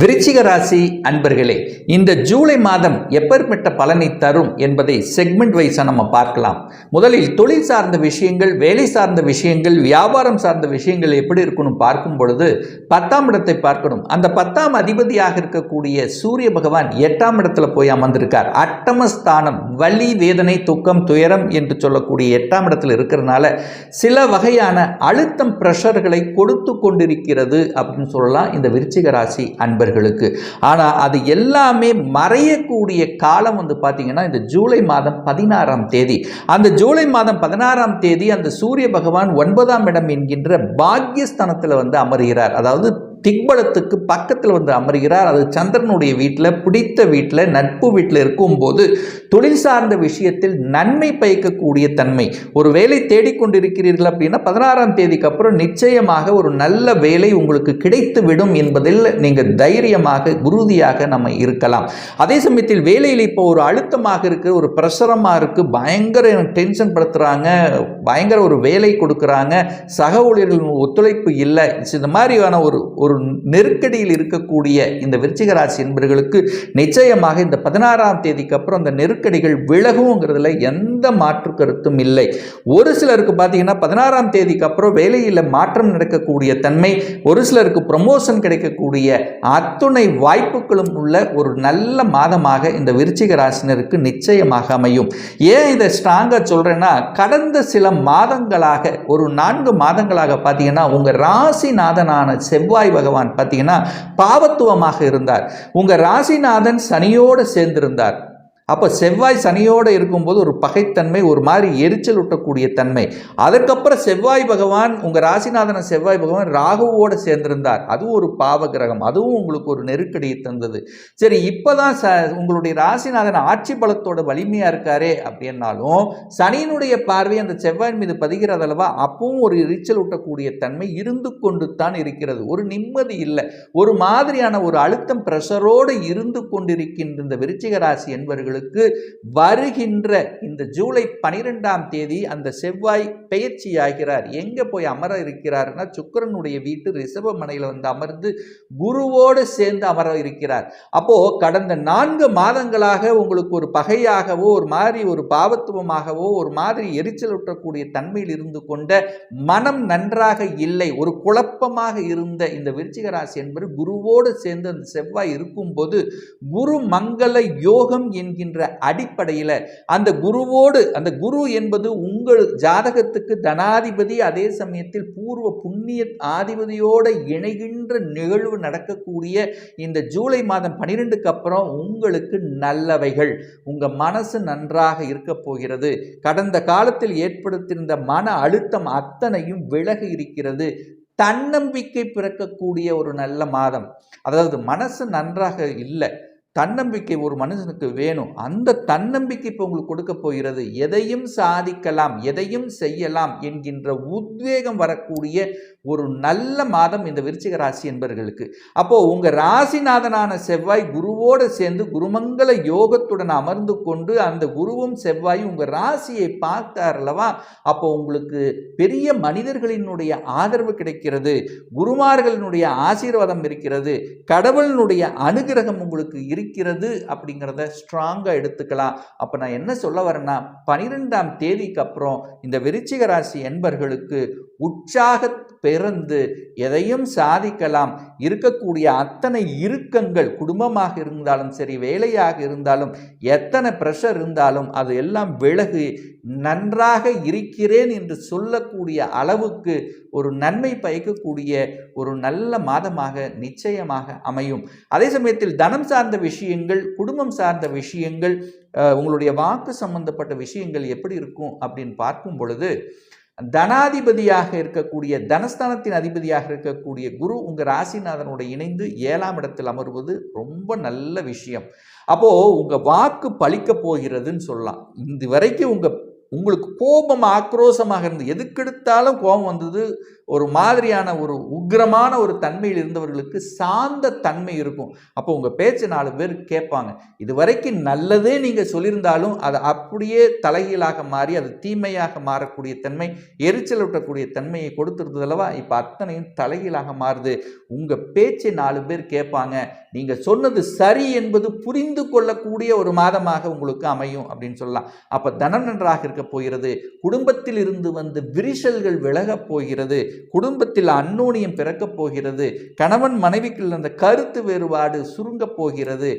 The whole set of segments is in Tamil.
விருச்சிக ராசி அன்பர்களே இந்த ஜூலை மாதம் எப்பேற்பட்ட பலனை தரும் என்பதை செக்மெண்ட் வைஸாக நம்ம பார்க்கலாம். முதலில் தொழில் சார்ந்த விஷயங்கள் வேலை சார்ந்த விஷயங்கள் வியாபாரம் சார்ந்த விஷயங்கள் எப்படி இருக்கணும் பார்க்கும் பொழுது பத்தாம் இடத்தை பார்க்கணும். அந்த பத்தாம் அதிபதியாக இருக்கக்கூடிய சூரிய பகவான் எட்டாம் இடத்துல போய் அமர்ந்திருக்கார். அட்டமஸ்தானம் வலி வேதனை துக்கம் துயரம் என்று சொல்லக்கூடிய எட்டாம் இடத்துல இருக்கிறதுனால சில வகையான அழுத்தம் ப்ரெஷர்களை கொடுத்து கொண்டிருக்கிறது அப்படின்னு சொல்லலாம் இந்த விருச்சிக ராசி நண்பர்களுக்கு. ஆனால் அது எல்லாமே மறையக்கூடிய காலம் வந்து பார்த்தீங்கன்னா இந்த ஜூலை மாதம் பதினாறாம் தேதி. அந்த ஜூலை மாதம் பதினாறாம் தேதி அந்த சூரிய பகவான் ஒன்பதாம் இடம் என்கின்ற பாக்யஸ்தானத்தில் வந்து அமர்கிறார். அதாவது திக்பலத்துக்கு பக்கத்தில் வந்து அமர்கிறார். அது சந்திரனுடைய வீட்டில் பிடித்த வீட்டில் நட்பு வீட்டில் இருக்கும்போது தொழில் சார்ந்த விஷயத்தில் நன்மை பயக்கக்கூடிய தன்மை. ஒரு வேலை தேடிக்கொண்டிருக்கிறீர்கள் அப்படின்னா பதினாறாம் தேதிக்கு அப்புறம் நிச்சயமாக ஒரு நல்ல வேலை உங்களுக்கு கிடைத்து விடும் என்பதில் நீங்கள் தைரியமாக உறுதியாக நம்ம இருக்கலாம். அதே சமயத்தில் வேலையில் இப்போ ஒரு அழுத்தமாக இருக்குது ஒரு பிரசரமாக இருக்குது பயங்கர டென்ஷன் படுத்துகிறாங்க பயங்கர ஒரு வேலை கொடுக்குறாங்க சக ஊழியர்களின் ஒத்துழைப்பு இல்லை. இந்த மாதிரியான ஒரு ஒரு நெருக்கடியில் இருக்கக்கூடிய இந்த விருச்சிக ராசி என்பவர்களுக்கு நிச்சயமாக இந்த பதினாறாம் தேதிக்கு அப்புறம் அந்த நெருக்கடிகள் விலகுங்கிறதுல எந்த மாற்று கருத்தும் இல்லை. ஒரு சிலருக்கு பார்த்தீங்கன்னா பதினாறாம் தேதிக்கு அப்புறம் வேலையில் மாற்றம் நடக்கக்கூடிய தன்மை ஒரு சிலருக்கு ப்ரமோஷன் கிடைக்கக்கூடிய அத்துணை வாய்ப்புகளும் உள்ள ஒரு நல்ல மாதமாக இந்த விருச்சிக ராசினருக்கு நிச்சயமாக அமையும். ஏன் இதை ஸ்ட்ராங்காக சொல்கிறேன்னா கடந்த சில மாதங்களாக ஒரு நான்கு மாதங்களாக பார்த்தீங்கன்னா உங்கள் ராசிநாதனான செவ்வாய் பகவான். பார்த்தீங்கன்னா பாவத்துவமாக இருந்தார். உங்கள் ராசிநாதன் சனியோடு சேர்ந்திருந்தார். அப்போ செவ்வாய் சனியோடு இருக்கும்போது ஒரு பகைத்தன்மை ஒரு மாதிரி எரிச்சல் ஊட்டக்கூடிய தன்மை. அதற்கப்புறம் செவ்வாய் பகவான் உங்கள் ராசிநாதன செவ்வாய் பகவான் ராகுவோடு சேர்ந்திருந்தார். அதுவும் ஒரு பாவ கிரகம் அதுவும் உங்களுக்கு ஒரு நெருக்கடியை தந்தது. சரி இப்போ தான் ச உங்களுடைய ராசிநாதன் ஆட்சி பலத்தோட வலிமையாக இருக்காரே அப்படின்னாலும் சனியினுடைய பார்வை அந்த செவ்வாய் மீது பதிகிறது அளவா அப்பவும் ஒரு எரிச்சல் ஊட்டக்கூடிய தன்மை இருந்து கொண்டு தான் இருக்கிறது. ஒரு நிம்மதி இல்லை. ஒரு மாதிரியான ஒரு அழுத்தம் ப்ரெஷரோடு இருந்து கொண்டிருக்கின்ற இந்த விருச்சிக ராசி என்பவர்கள் அவர்களுக்கு வருகின்ற இந்த ஜூலை பனிரெண்டாம் தேதி அந்த செவ்வாய் பெயர்ச்சி ஆகிறார். எங்கே போய் அமர இருக்கிறார்னா சுக்கரனுடைய வீட்டு ரிஷபமனையில் வந்து அமர்ந்து குருவோடு சேர்ந்து அமர இருக்கிறார். அப்போது கடந்த நான்கு மாதங்களாக உங்களுக்கு ஒரு பகையாகவோ ஒரு மாதிரி ஒரு பாவத்துவமாகவோ ஒரு மாதிரி எரிச்சல் ஊற்றக்கூடிய தன்மையில் இருந்து கொண்ட மனம் நன்றாக இல்லை ஒரு குழப்பமாக இருந்த இந்த விருச்சிக ராசி என்பது குருவோடு சேர்ந்து அந்த செவ்வாய் இருக்கும்போது குரு மங்கள யோகம் என்கிற என்கின்ற அடிப்படையில் அந்த குருவோடு அந்த குரு என்பது உங்கள் ஜாதகத்துக்கு தனாதிபதி அதே சமயத்தில் பூர்வ புண்ணிய ஆதிபதியோடு இணைகின்ற நிகழ்வு நடக்கக்கூடிய இந்த ஜூலை மாதம் பனிரெண்டுக்கு அப்புறம் உங்களுக்கு நல்லவைகள். உங்கள் மனசு நன்றாக இருக்க போகிறது. கடந்த காலத்தில் ஏற்படுத்தியிருந்த மன அழுத்தம் அத்தனையும் விலகி இருக்கிறது. தன்னம்பிக்கை பிறக்கக்கூடிய ஒரு நல்ல மாதம். அதாவது மனசு நன்றாக இல்லை. தன்னம்பிக்கை ஒரு மனுஷனுக்கு வேணும். அந்த தன்னம்பிக்கை இப்போ உங்களுக்கு கொடுக்க போகிறது. எதையும் சாதிக்கலாம் எதையும் செய்யலாம் என்கின்ற உத்வேகம் வரக்கூடிய ஒரு நல்ல மாதம் இந்த விருச்சிக ராசி என்பவர்களுக்கு அப்போது உங்கள் ராசிநாதனான செவ்வாய் குருவோடு சேர்ந்து குருமங்கல யோகத்துடன் அமர்ந்து கொண்டு அந்த குருவும் செவ்வாய் உங்கள் ராசியை பார்த்தார் அல்லவா? அப்போ உங்களுக்கு பெரிய மனிதர்களினுடைய ஆதரவு கிடைக்கிறது. குருமார்களினுடைய ஆசீர்வாதம் இருக்கிறது. கடவுளினுடைய அனுகிரகம் உங்களுக்கு இருக்கிறது அப்படிங்கிறத ஸ்ட்ராங்காக எடுத்துக்கலாம். அப்போ நான் என்ன சொல்ல வரேன்னா பனிரெண்டாம் தேதிக்கு அப்புறம் இந்த விருச்சிக ராசி என்பர்களுக்கு உற்சாக பிறந்து எதையும் சாதிக்கலாம். இருக்கக்கூடிய அத்தனை இறுக்கங்கள் குடும்பமாக இருந்தாலும் சரி வேலையாக இருந்தாலும் எத்தனை ப்ரெஷர் இருந்தாலும் அது எல்லாம் விலகு நன்றாக இருக்கிறேன் என்று சொல்லக்கூடிய அளவுக்கு ஒரு நன்மை பயக்கக்கூடிய ஒரு நல்ல மாதமாக நிச்சயமாக அமையும். அதே சமயத்தில் தனம் சார்ந்த விஷயங்கள் குடும்பம் சார்ந்த விஷயங்கள் உங்களுடைய வாக்கு சம்பந்தப்பட்ட விஷயங்கள் எப்படி இருக்கும் அப்படின்னு பார்க்கும் பொழுது தனாதிபதியாக இருக்கக்கூடிய தனஸ்தானத்தின் அதிபதியாக இருக்கக்கூடிய குரு உங்கள் ராசிநாதனோட இணைந்து ஏழாம் இடத்தில் அமர்வது ரொம்ப நல்ல விஷயம். அப்போது உங்கள் வாக்கு பழிக்க போகிறதுன்னு சொல்லலாம். இது வரைக்கும் உங்கள் உங்களுக்கு கோபம் ஆக்ரோஷமாக இருந்து எதுக்கெடுத்தாலும் கோபம் வந்தது. ஒரு மாதிரியான ஒரு உக்கிரமான ஒரு தன்மையில் இருந்தவர்களுக்கு சாந்த தன்மை இருக்கும். அப்போ உங்கள் பேச்சு நாலு பேர் கேட்பாங்க. இது வரைக்கும் நல்லதே நீங்கள் சொல்லியிருந்தாலும் அது அப்படியே தலைகீழாக மாறி அது தீமையாக மாறக்கூடிய தன்மை எரிச்சல் ஊட்டக்கூடிய தன்மையை கொடுத்துருந்தது அல்லவா? இப்போ அத்தனையும் தலைகீழாக மாறுது. உங்கள் பேச்சை நாலு பேர் கேட்பாங்க. நீங்கள் சொன்னது சரி என்பது புரிந்து கொள்ளக்கூடிய ஒரு மாதமாக உங்களுக்கு அமையும் அப்படின்னு சொல்லலாம். அப்போ தனம் நன்றாக இருக்கப் போகிறது. குடும்பத்தில் இருந்து வந்து விரிசல்கள் விலகப் போகிறது. குடும்பத்தில் அன்னோனியம் பிறக்கப் போகிறது. கணவன் மனைவிக்குள்ள அந்த கருத்து வேறுபாடு சுருங்கப் போகிறது.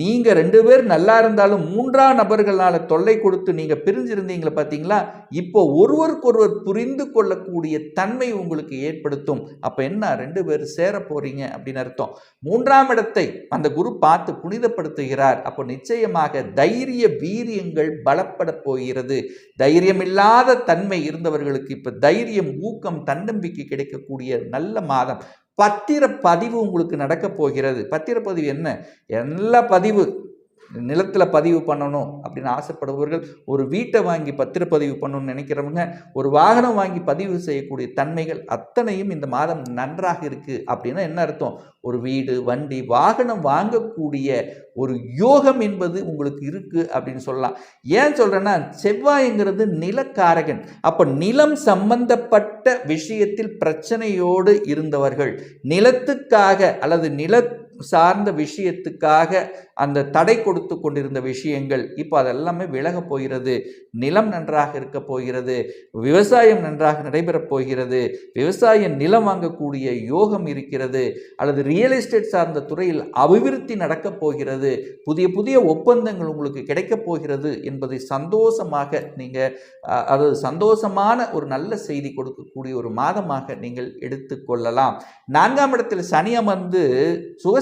நீங்கள் ரெண்டு பேர் நல்லா இருந்தாலும் மூன்றாம் நபர்களால் தொல்லை கொடுத்து நீங்கள் பிரிஞ்சிருந்தீங்களே பார்த்தீங்களா இப்போ ஒருவருக்கொருவர் புரிந்து கொள்ளக்கூடிய தன்மை உங்களுக்கு ஏற்படுத்தும். அப்போ என்ன ரெண்டு பேர் சேர போறீங்க அப்படின்னு அர்த்தம். மூன்றாம் இடத்தை அந்த குரு பார்த்து புனிதப்படுத்துகிறார். அப்போ நிச்சயமாக தைரிய வீரியங்கள் பலப்பட போகிறது. தைரியமில்லாத தன்மை இருந்தவர்களுக்கு இப்போ தைரியம் ஊக்கம் தன்னம்பிக்கை கிடைக்கக்கூடிய நல்ல மாதம். பத்திர பதிவு உங்களுக்கு நடக்கப் போகிறது. பத்திரப்பதிவு என்ன? எல்லா பதிவு. நிலத்தில் பதிவு பண்ணணும் அப்படின்னு ஆசைப்படுபவர்கள் ஒரு வீட்டை வாங்கி பத்திரப்பதிவு பண்ணணும்னு நினைக்கிறவங்க ஒரு வாகனம் வாங்கி பதிவு செய்யக்கூடிய தன்மைகள் அத்தனையும் இந்த மாதம் நன்றாக இருக்குது அப்படின்னா என்ன அர்த்தம்? ஒரு வீடு வண்டி வாகனம் வாங்கக்கூடிய ஒரு யோகம் என்பது உங்களுக்கு இருக்குது அப்படின்னு சொல்லலாம். ஏன் சொல்கிறேன்னா செவ்வாய்ங்கிறது நிலக்காரகன். அப்போ நிலம் சம்பந்தப்பட்ட விஷயத்தில் பிரச்சனையோடு இருந்தவர்கள் நிலத்துக்காக அல்லது நில சார்ந்த விஷயத்துக்காக அந்த தடை கொடுத்து கொண்டிருந்த விஷயங்கள் இப்போ அதெல்லாமே விலக போகிறது. நிலம் நன்றாக இருக்க போகிறது. விவசாயம் நன்றாக நடைபெறப் போகிறது. விவசாய நிலம் வாங்கக்கூடிய யோகம் இருக்கிறது. அல்லது ரியல் எஸ்டேட் சார்ந்த துறையில் அபிவிருத்தி நடக்கப் போகிறது. புதிய புதிய ஒப்பந்தங்கள் உங்களுக்கு கிடைக்கப் போகிறது என்பதை சந்தோஷமாக நீங்கள் அதாவது சந்தோஷமான ஒரு நல்ல செய்தி கொடுக்கக்கூடிய ஒரு மாதமாக நீங்கள் எடுத்துக்கொள்ளலாம் நான்காம் இடத்தில் சனி அமர்ந்து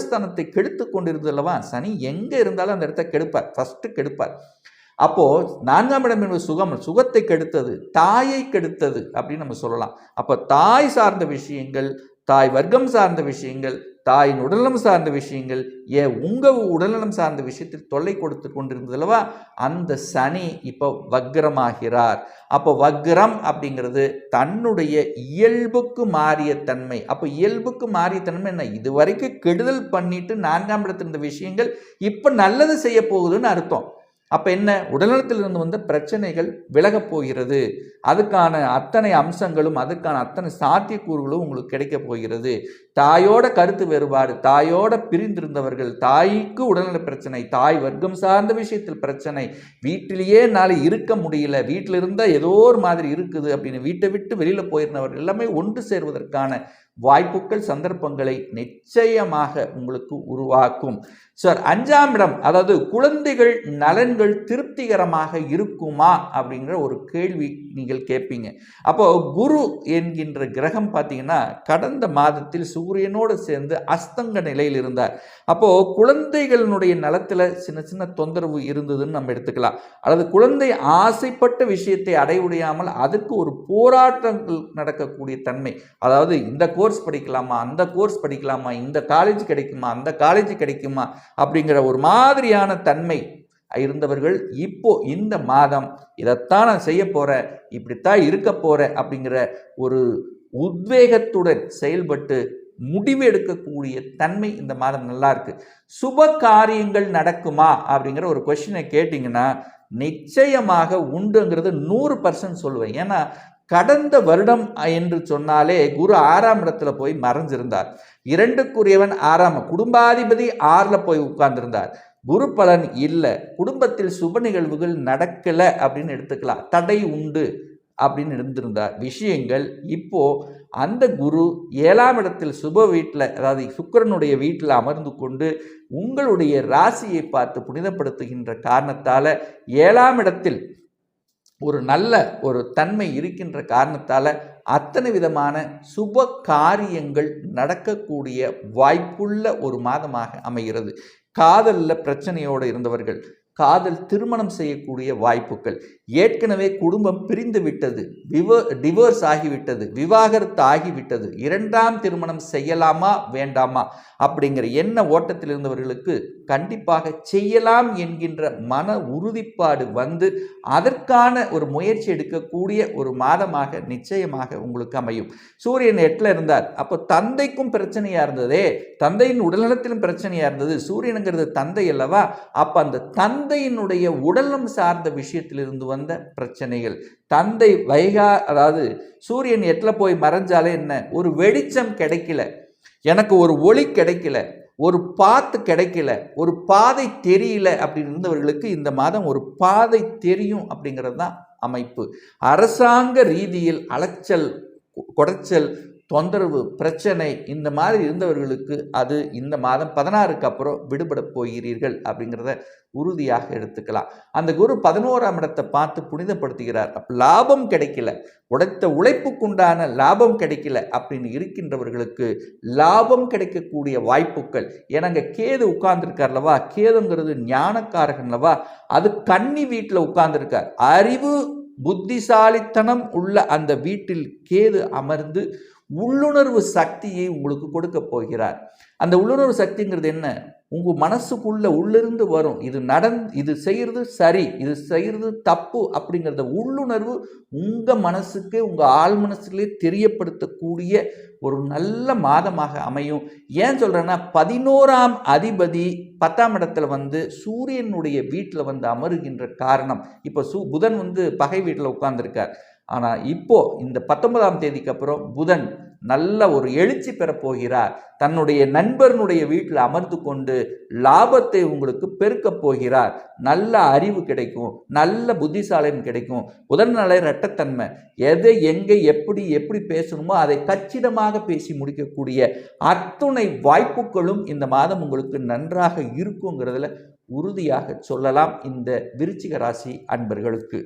சுகஸ்தானத்தை கெடுத்து கொண்டிருந்தல்லவா சனி எங்கே இருந்தாலும் அந்த இடத்த கெடுப்பார். ஃபஸ்ட்டு கெடுப்பார். அப்போது நான்காம் இடம் என்பது சுகம். சுகத்தை கெடுத்தது தாயை கெடுத்தது அப்படின்னு நம்ம சொல்லலாம். அப்போ தாய் சார்ந்த விஷயங்கள் தாய் வர்க்கம் சார்ந்த விஷயங்கள் தாயின் உடல்நலம் சார்ந்த விஷயங்கள் ஏ உங்கள் உடல்நலம் சார்ந்த விஷயத்தில் தொல்லை கொடுத்து கொண்டிருந்ததுலவா அந்த சனி இப்போ வக்ரமாகிறார். அப்போ வக்ரம் அப்படிங்கிறது தன்னுடைய இயல்புக்கு மாறிய தன்மை. அப்போ இயல்புக்கு மாறிய தன்மை என்ன? இது வரைக்கும் கெடுதல் பண்ணிட்டு நான்காம் இடத்திருந்த விஷயங்கள் இப்போ நல்லது செய்ய போகுதுன்னு அர்த்தம். அப்போ என்ன? உடல்நலத்திலிருந்து வந்த பிரச்சனைகள் விலகப் போகிறது. அதுக்கான அத்தனை அம்சங்களும் அதுக்கான அத்தனை சாத்தியக்கூறுகளும் உங்களுக்கு கிடைக்க போகிறது. தாயோட கருத்து வேறுபாடு தாயோட பிரிந்திருந்தவர்கள் தாய்க்கு உடல்நல பிரச்சனை தாய் வர்க்கம் சார்ந்த விஷயத்தில் பிரச்சனை வீட்டிலேயே நாளை இருக்க முடியல வீட்டில் இருந்தால் ஏதோ ஒரு மாதிரி இருக்குது அப்படின்னு வீட்டை விட்டு வெளியில் போயிருந்தவர்கள் எல்லாமே ஒன்று சேர்வதற்கான வாய்ப்புகள் சந்தர்ப்பங்களை நிச்சயமாக உங்களுக்கு உருவாக்கும். சார் அஞ்சாம் இடம் அதாவது குழந்தைகள் நலன்கள் திருப்திகரமாக இருக்குமா அப்படிங்கிற ஒரு கேள்வி நீங்கள் கேட்பீங்க. அப்போ குரு என்கின்ற கிரகம் பார்த்தீங்கன்னா கடந்த மாதத்தில் சூரியனோடு சேர்ந்து அஸ்தங்க நிலையில் இருந்தார். அப்போ குழந்தைகளினுடைய நலத்தில் சின்ன சின்ன தொந்தரவு இருந்ததுன்னு நம்ம எடுத்துக்கலாம். அல்லது குழந்தை ஆசைப்பட்ட விஷயத்தை அடைவுடையாமல் அதுக்கு ஒரு போராட்டங்கள் நடக்கக்கூடிய தன்மை. அதாவது இந்த கோர்ஸ் படிக்கலாமா அந்த கோர்ஸ் படிக்கலாமா இந்த காலேஜ் கிடைக்குமா அந்த காலேஜ் கிடைக்குமா அப்படிங்கிற ஒரு மாதிரியான தன்மை இருந்தவர்கள் இப்போ இந்த மாதம் இதைத்தான் நான் செய்ய போகிறேன் இப்படித்தான் இருக்க போகிறேன் அப்படிங்கிற ஒரு உத்வேகத்துடன் செயல்பட்டு முடிவு எடுக்கக்கூடிய தன்மை இந்த மாதம் நல்லா இருக்கு. சுப காரியங்கள் நடக்குமா அப்படிங்கிற ஒரு கொஷினை கேட்டிங்கன்னா நிச்சயமாக உண்டுங்கிறது நூறு பர்சன்ட் சொல்லுவேன் ஏன்னா கடந்த வருடம் என்று சொன்னாலே குரு ஆறாம் இடத்துல போய் மறைஞ்சிருந்தார். இரண்டுக்குரியவன் ஆறாம் குடும்பாதிபதி ஆறில் போய் உட்கார்ந்திருந்தார். குரு பலன் இல்லை குடும்பத்தில் சுப நிகழ்வுகள் நடக்கலை அப்படின்னு எடுத்துக்கலாம். தடை உண்டு அப்படின்னு இருந்திருந்தார். விஷயங்கள் இப்போ அந்த குரு ஏழாம் இடத்தில் சுப வீட்டில் அதாவது சுக்கரனுடைய வீட்டில் அமர்ந்து கொண்டு உங்களுடைய ராசியை பார்த்து புனிதப்படுத்துகின்ற காரணத்தால் ஏழாம் இடத்தில் ஒரு நல்ல ஒரு தன்மை இருக்கின்ற காரணத்தால் அத்தனை விதமான சுப காரியங்கள் நடக்கக்கூடிய வாய்ப்புள்ள ஒரு மாதமாக அமைகிறது. காதலில் பிரச்சனையோடு இருந்தவர்கள் காதல் திருமணம் செய்யக்கூடிய வாய்ப்புகள். ஏற்கனவே குடும்பம் பிரிந்து விட்டது. விவ டிவோர்ஸ் ஆகிவிட்டது. விவாகரத்து ஆகிவிட்டது. இரண்டாம் திருமணம் செய்யலாமா வேண்டாமா? அப்படிங்கிற எண்ண ஓட்டத்தில் இருந்தவர்களுக்கு கண்டிப்பாக செய்யலாம் என்கின்ற மன உறுதிப்பாடு வந்து அதற்கான ஒரு முயற்சி எடுக்கக்கூடிய ஒரு மாதமாக நிச்சயமாக உங்களுக்கு அமையும். சூரியன் எட்டில் இருந்தார். அப்போ தந்தைக்கும் பிரச்சனையாக இருந்ததே. தந்தையின் உடல்நலத்திலும் பிரச்சனையாக இருந்தது. சூரியனுங்கிறது தந்தை அல்லவா? அப்போ அந்த தந்தையினுடைய உடலம் சார்ந்த விஷயத்திலிருந்து வந்த பிரச்சனைகள். தந்தை வைகா அதாவது சூரியன் எட்டில் போய் மறைஞ்சாலே என்ன? ஒரு வெளிச்சம் கிடைக்கல. எனக்கு ஒரு ஒளி கிடைக்கல. ஒரு பாத்து கிடைக்கல. ஒரு பாதை தெரியல அப்படின்னு இருந்தவர்களுக்கு இந்த மாதம் ஒரு பாதை தெரியும் அப்படிங்கிறது தான் அமைப்பு. அரசாங்க ரீதியில் அலைச்சல் குடைச்சல் தொந்தரவு பிரச்சனை இந்த மாதிரி இருந்தவர்களுக்கு அது இந்த மாதம் பதினாறுக்கு அப்புறம் விடுபட போகிறீர்கள் அப்படிங்கிறத உறுதியாக எடுத்துக்கலாம். அந்த குரு பதினோராம் இடத்தை பார்த்து புனிதப்படுத்துகிறார். அப்போ லாபம் கிடைக்கல. உடைத்த உழைப்புக்குண்டான லாபம் கிடைக்கல அப்படின்னு இருக்கின்றவர்களுக்கு லாபம் கிடைக்கக்கூடிய வாய்ப்புகள். ஏன்னாங்க கேது உட்கார்ந்துருக்கார்லவா கேதுங்கிறது ஞானக்காரகன்லவா அது கன்னி வீட்டில் உட்கார்ந்துருக்கார். அறிவு புத்திசாலித்தனம் உள்ள அந்த வீட்டில் கேது அமர்ந்து உள்ளுணர்வு சக்தியை உங்களுக்கு கொடுக்க போகிறார். அந்த உள்ளுணர்வு சக்திங்கிறது என்ன? உங்கள் மனசுக்குள்ள உள்ளிருந்து வரும். இது நடந் இது செய்கிறது சரி இது செய்கிறது தப்பு அப்படிங்கிறத உள்ளுணர்வு உங்கள் மனசுக்கு உங்கள் ஆள் மனசுலேயே தெரியப்படுத்தக்கூடிய ஒரு நல்ல மாதமாக அமையும். ஏன் சொல்கிறேன்னா பதினோராம் அதிபதி பத்தாம் இடத்துல வந்து சூரியனுடைய வீட்டில் வந்து அமருகின்ற காரணம். இப்போ சு புதன் வந்து பகை வீட்டில் உட்கார்ந்துருக்கார். ஆனால் இப்போது இந்த பத்தொன்பதாம் தேதிக்கு அப்புறம் புதன் நல்ல ஒரு எழுச்சி பெறப்போகிறார் தன்னுடைய நண்பர்களுடைய வீட்டில் அமர்ந்து கொண்டு லாபத்தை உங்களுக்கு பெருக்கப் போகிறார். நல்ல அறிவு கிடைக்கும் நல்ல புத்திசாலியம் கிடைக்கும். உடல்நல இரட்டத்தன்மை. எதை எங்கே எப்படி எப்படி பேசணுமோ அதை கச்சிதமாக பேசி முடிக்கக்கூடிய அத்துணை வாய்ப்புகளும் இந்த மாதம் உங்களுக்கு நன்றாக இருக்குங்கிறதுல உறுதியாக சொல்லலாம் இந்த விருச்சிக ராசி அன்பர்களுக்கு.